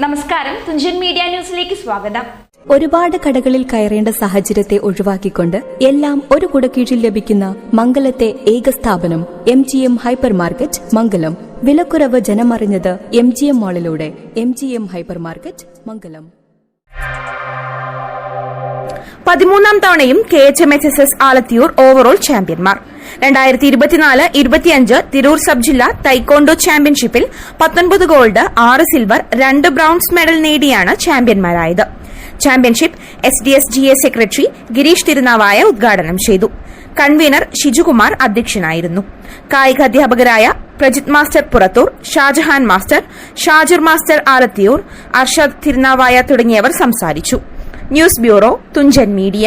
നമസ്കാരം. തുഞ്ചൻ മീഡിയ ന്യൂസിലേക്ക് സ്വാഗതം. ഒരുപാട് കടകളിൽ കയറേണ്ട സാഹചര്യത്തെ ഒഴിവാക്കിക്കൊണ്ട് എല്ലാം ഒരു കുടക്കീഴിൽ ലഭിക്കുന്ന മംഗലത്തെ ഏക സ്ഥാപനം M G M hypermarket Mangalam. വിലക്കുറവ് ജനമറിഞ്ഞത് M G M മാളിലൂടെ M G M hypermarket Mangalam. പതിമൂന്നാം തവണയും K H M H S S Alathiyur overall ചാമ്പ്യന്മാർ. രണ്ടായിരത്തി ഇരുപത്തിനാല് ഇരുപത്തിയഞ്ച് തിരൂർ സബ് ജില്ല തൈക്കോണ്ടോ ചാമ്പ്യൻഷിപ്പിൽ പത്തൊൻപത് ഗോൾഡ് ആറ് സിൽവർ രണ്ട് ബ്രോൺസ് മെഡൽ നേടിയാണ് ചാമ്പ്യന്മാരായത്. Championship S D S G A secretary Girish Tirunavaya ഉദ്ഘാടനം ചെയ്തു. കൺവീനർ ഷിജുകുമാർ അധ്യക്ഷനായിരുന്നു. കായിക അധ്യാപകരായ Prajith master Purathur Shajahan master Shajur master Alathiyur Arshad Tirunavaya തുടങ്ങിയവർ സംസാരിച്ചു. News bureau Thunchan media.